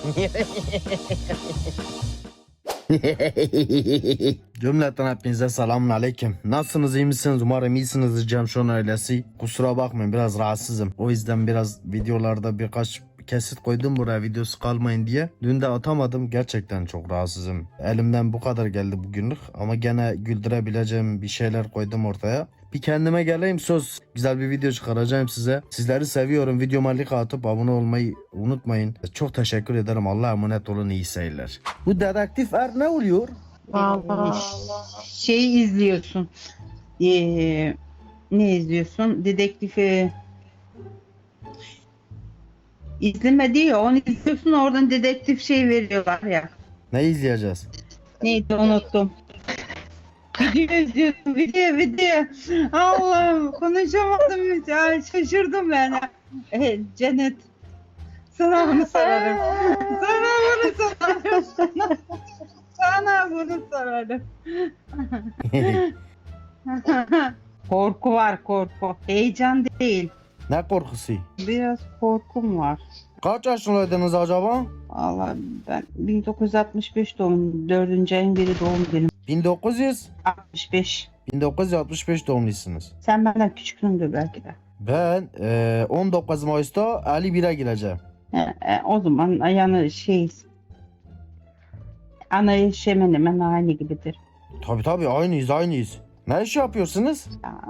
Cümleten hepinize selamun aleyküm. Nasılsınız iyi misiniz? Umarım iyisinizdir Cemşon ailesi. Kusura bakmayın biraz rahatsızım. O yüzden biraz videolarda birkaç kesit koydum buraya videosu kalmayın diye. Dün de atamadım. Gerçekten çok rahatsızım. Elimden bu kadar geldi bugünlük. Ama gene güldürebileceğim bir şeyler koydum ortaya. Bir kendime geleyim söz. Güzel bir video çıkaracağım size. Sizleri seviyorum. Videoma like atıp abone olmayı unutmayın. Çok teşekkür ederim. Allah'a emanet olun. iyi seyirler. Bu dedektif er ne oluyor? Vallahi şey izliyorsun. Ee, ne izliyorsun? Dedektifi izleme diyor. Onu izliyorsun oradan dedektif şey veriyorlar ya. Ne izleyeceğiz? Neydi unuttum. Video izliyorsun video video. Allah'ım konuşamadım. Ya, şaşırdım ben. Evet, Cennet. Sana bunu sorarım. Sana bunu sorarım. Sana, bunu sorarım. korku var korku. Heyecan değil. ne korkusu? Biraz korkum var. Kaç yaşındaydınız acaba? Allah ben 1965 doğum 4. ayın biri doğum günüm. 1900 65. 1965 doğumlusunuz. Sen benden küçüktündür belki de. Ben eee, 19 Mayıs'ta 51'e gireceğim. He, e, o zaman yani şey anayış hemen hemen aynı gibidir. Tabi tabi aynıyız aynıyız. Ne iş yapıyorsunuz? Ya,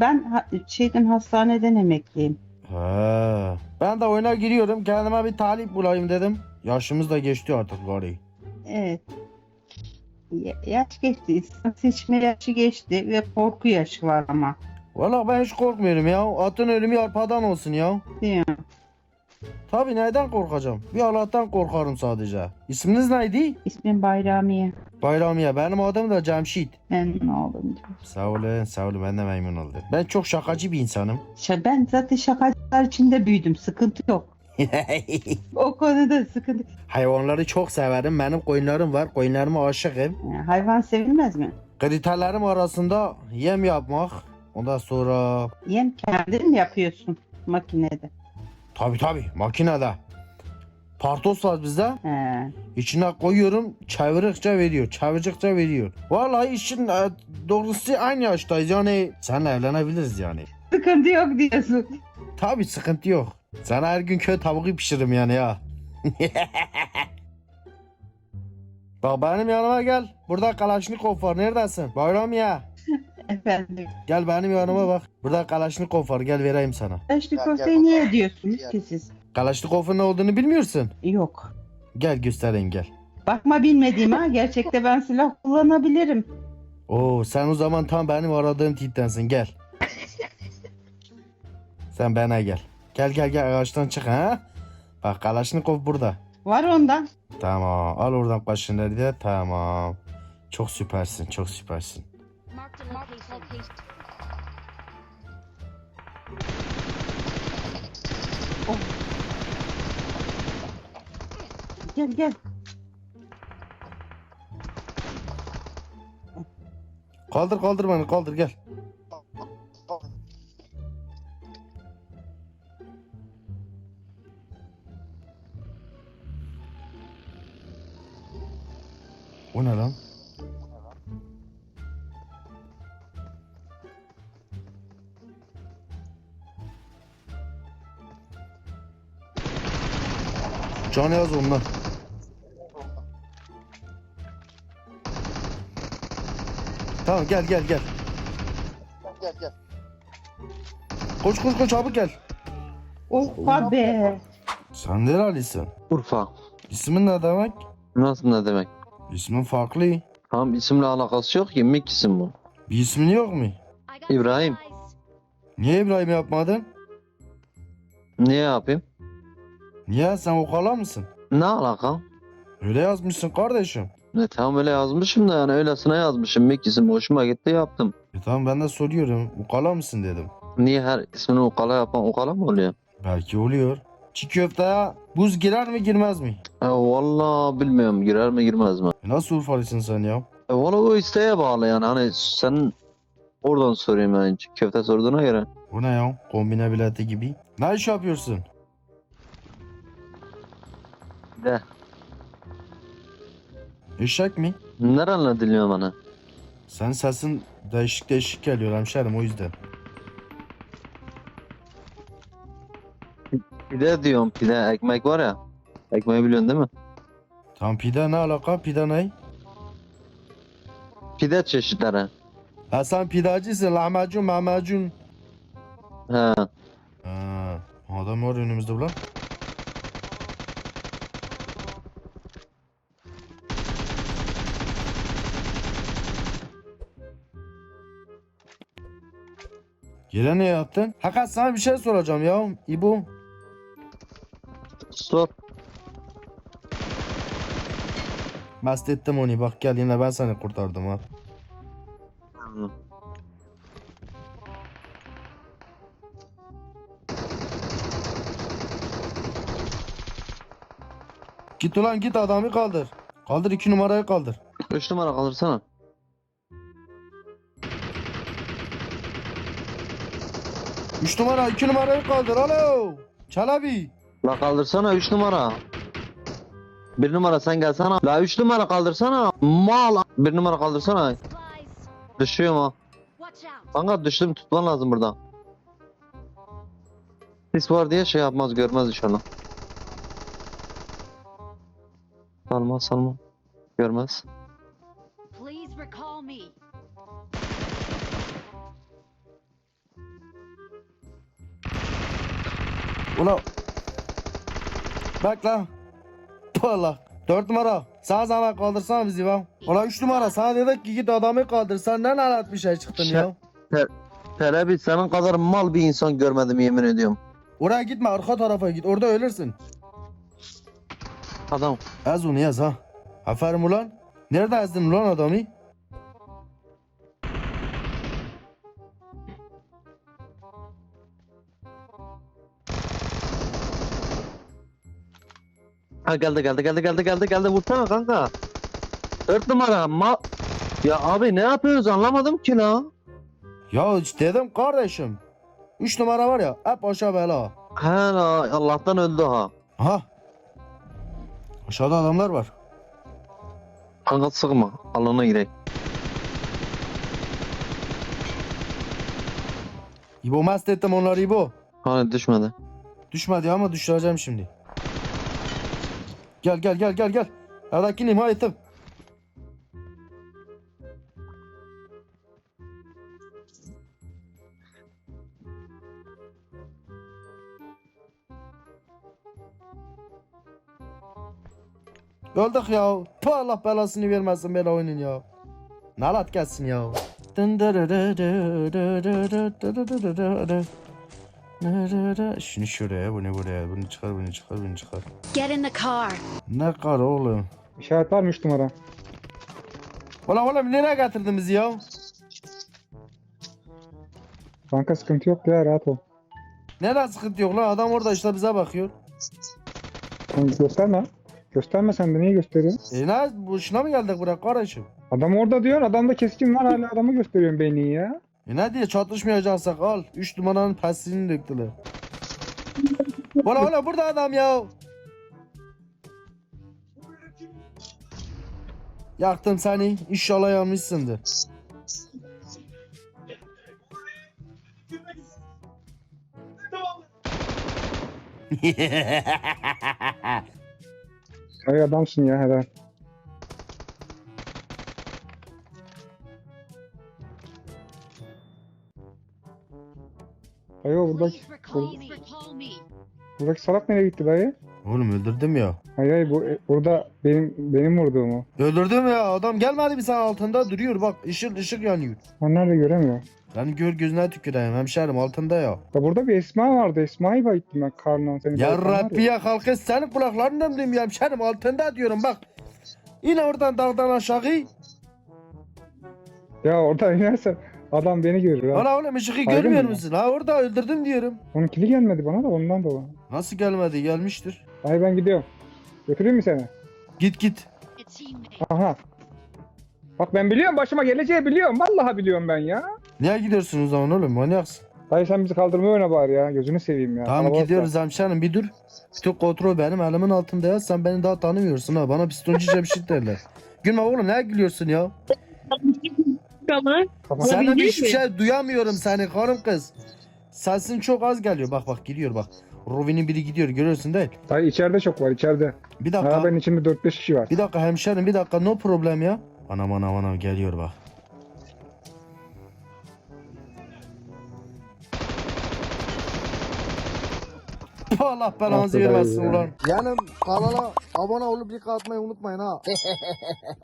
Ben ha- şeyden hastaneden emekliyim. He. Ben de oyuna giriyorum. Kendime bir talip bulayım dedim. Yaşımız da geçti artık gari. Evet. Ya- Yaş geçti. İnsan seçme yaşı geçti ve korku yaşı var ama. Valla ben hiç korkmuyorum ya. Atın ölümü arpadan olsun ya. Değil mi? Tabi korkacağım? Bir Allah'tan korkarım sadece. İsminiz neydi? İsmim Bayramiye. Bayramiye. Benim adım da Cemşit. Memnun oldum. Sağ olun, sağ olun. Ben de memnun oldum. Ben çok şakacı bir insanım. Ben zaten şakacılar içinde büyüdüm. Sıkıntı yok. O konuda sıkıntı. Hayvanları çok severim. Benim koyunlarım var. Koyunlarıma aşığım. Hayvan sevilmez mi? Kriterlerim arasında yem yapmak. Ondan sonra Yem kendin mi yapıyorsun makinede? tabi tabi makinede. Partos var bizde. He. İçine koyuyorum. Çevirdikçe veriyor. Çevirdikçe veriyor. Vallahi işin e, doğrusu aynı yaştayız. Yani seninle evlenebiliriz yani. Sıkıntı yok diyorsun. Tabi sıkıntı yok. Sana her gün köy tavuğu pişiririm yani ya. Bak benim yanıma gel. Burada Kalaşnikov var. Neredesin? Bayram ya. Efendim. Gel benim yanıma bak. Burada Kalaşnikov var. Gel vereyim sana. Kofeyi niye diyorsunuz ki siz? Kalaşnikov'un ne olduğunu bilmiyorsun. Yok. Gel göstereyim gel. Bakma bilmediğim ha. Gerçekte ben silah kullanabilirim. Oo sen o zaman tam benim aradığım tiptensin. Gel. sen bana gel. Gel gel gel ağaçtan çık ha. Bak Kalaşnikov burada. Var ondan. Tamam. Al oradan başını de. Tamam. Çok süpersin. Çok süpersin. Location. Gel gel. Kaldır kaldır beni kaldır gel. O ne lan? Can yaz ondan. Tamam gel gel gel. Gel gel. Koş koş koş çabuk gel. Oha be. Sen nerelisin? Urfa. İsmin ne demek? Nasıl ne demek? İsmin farklı. Tamam isimle alakası yok ki mik isim bu. Bir ismin yok mu? İbrahim. Niye İbrahim yapmadın? Niye yapayım? Niye sen okala mısın? Ne alaka? Öyle yazmışsın kardeşim. Ne tamam öyle yazmışım da yani öylesine yazmışım mik isim hoşuma gitti yaptım. E tamam ben de soruyorum. Ukala mısın dedim. Niye her ismini ukala yapan ukala mı oluyor? Belki oluyor. Çiğ köfteye buz girer mi girmez mi? E, vallahi bilmiyorum girer mi girmez mi? E nasıl Urfalısın sen ya? E, vallahi o isteğe bağlı yani hani sen oradan sorayım yani köfte sorduğuna göre. Bu ne ya? Kombine bileti gibi. Ne iş yapıyorsun? De. Eşek mi? Nerenle diliyor bana? Sen sesin değişik değişik geliyor hemşerim o yüzden. Pide diyorum pide. Ekmek var ya. Ekmeği biliyorsun değil mi? Tam pide ne alaka? Pide ne? Pide çeşitleri. Ha sen pidacısın. Lahmacun, mahmacun. He. Ha, adam var önümüzde ulan. Yere ne yattın? Hakikat sana bir şey soracağım ya. İbo. Sor. Mast ettim onu. Bak gel yine ben seni kurtardım ha. Git ulan git adamı kaldır. Kaldır iki numarayı kaldır. Üç numara kaldırsana. Üç numara iki numarayı kaldır. Alo. Çalabi. La kaldırsana 3 numara. Bir numara sen gelsene. La 3 numara kaldırsana. Mal. Bir numara kaldırsana. Watch out. Kanka düştüm tutman lazım burada. Sis var diye şey yapmaz görmez inşallah. Salma salma. Görmez. Please recall me. Ula. Bak lan. Valla. Dört numara. Sağ zaman kaldırsana bizi ya. Ula üç numara. Sana dedik ki git adamı kaldır. Senden alet bir şey çıktın ya. Telebi senin kadar mal bir insan görmedim yemin ediyorum. Oraya gitme arka tarafa git. Orada ölürsün. Adam. Ez onu yaz ha. Aferin ulan. Nerede ezdin ulan adamı? Ha geldi geldi geldi geldi geldi geldi vursana kanka. 4 numara ma... Ya abi ne yapıyoruz anlamadım ki la. Ya dedim kardeşim. Üç numara var ya hep aşağı bela. He la Allah'tan öldü ha. Aha. Aşağıda adamlar var. Kanka sıkma alana girek. İbo mest ettim onları İbo. Hani düşmedi. Düşmedi ama düşüreceğim şimdi. Gel gel gel gel gel. Adakini imha ettim. Öldük ya. Puh, Allah belasını vermesin böyle oyunun ya. Nalat gelsin ya. Şunu şuraya, bunu buraya, bunu çıkar, bunu çıkar, bunu çıkar. Get in the car. Ne kar oğlum? İşaret var mı 3 numara? Ulan oğlum nereye getirdin bizi ya? Kanka sıkıntı yok ya rahat ol. Nereden sıkıntı yok lan? Adam orada işte bize bakıyor. Sen gösterme. Gösterme sen de niye gösteriyorsun? E ne? Boşuna mı geldik buraya kardeşim? Adam orada diyor adamda keskin var hala adamı gösteriyorsun beni ya. E ne diye çatışmayacaksak al. 3 numaranın pestilini döktüler. Ulan ulan burada adam ya. Yaktım seni. İnşallah yanmışsındır. Ay adamsın ya helal. Ayo buradaki, me. buradaki salak nereye gitti dayı? Oğlum öldürdüm ya. Hayır hayır bu e, burada benim benim vurduğum o. Öldürdüm ya. Adam gelmedi bir sen altında duruyor. Bak ışık ışık yanıyor. Ben nerede göremiyor. Yani gör gözüne tüküreyim hemşerim altında ya. Ya burada bir Esma vardı. Esma'yı bayıttım ben karnından seni. Ya bayıltan var Rabbi ya kalkın senin kulaklarından duyayım ya hemşerim altında diyorum bak. Yine oradan dağdan aşağı. Ya orada inersen adam beni görür ha. Ana oğlum ışığı Aydın görmüyor mı? musun? Ha orada öldürdüm diyorum. Onun kili gelmedi bana da ondan dolayı. Nasıl gelmedi gelmiştir. Ay ben gidiyorum. Götüreyim mi seni? Git git. Aha. Bak ben biliyorum başıma geleceği biliyorum. Vallahi biliyorum ben ya. Niye gidiyorsun o zaman oğlum manyaksın. Dayı sen bizi kaldırmaya oyna bari ya. Gözünü seveyim ya. Tamam Kalabalık gidiyoruz hemşerim bir dur. Bütün kontrol benim elimin altında ya. Sen beni daha tanımıyorsun ha. Bana pistoncu Cemşit derler. Gülme oğlum ne gülüyorsun ya? Senden Olabilir hiçbir şey duyamıyorum seni karım kız. Sesin çok az geliyor. Bak bak gidiyor bak. Rovin'in biri gidiyor görüyorsun değil. Dayı içeride çok var içeride. Bir dakika. Arabanın içinde 4-5 kişi var. Bir dakika hemşerim bir dakika no problem ya. Anam anam anam geliyor bak. Allah belanızı be vermesin ulan. Yani kanala abone olup like atmayı unutmayın ha.